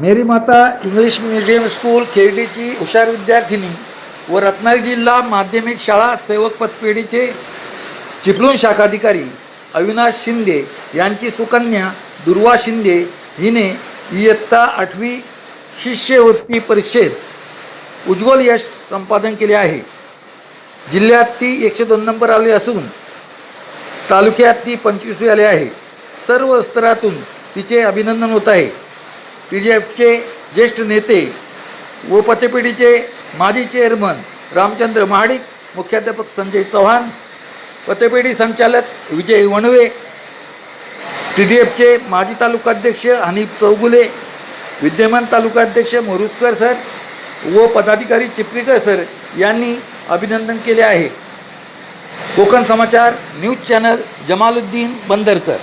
मेरी माता English medium school खेर्डीची हुशार विद्यार्थिनी व रत्नागिरी जिल्हा माध्यमिक शाळा सेवक पतपेढीचे चिपळूण शाखाधिकारी अविनाश शिंदे यांची सुकन्या दुर्वा शिंदे हिने इयत्ता आठवी शिष्यवृत्ती परीक्षेत उज्ज्वल यश संपादन केले आहे. जिल्ह्यात ती एकशे दोन नंबर आली असून तालुक्यात ती पंचवीसवी आले आहे. सर्व स्तरातून तिचे अभिनंदन होत आहे. पी डी एफचे ज्येष्ठ नेते व पतपेढीचे माजी चेअरमन रामचंद्र महाडिक मुख्याध्यापक संजय चव्हाण पतपेढी संचालक विजय वणवे टी डी एफचे माजी तालुकाध्यक्ष हनीफ चौगुले विद्यमान तालुकाध्यक्ष मोरुस्कर सर व पदाधिकारी चिपळीकर सर यांनी अभिनंदन केले आहे. Konkan Samachar news channel Jamaluddin Bandarkar.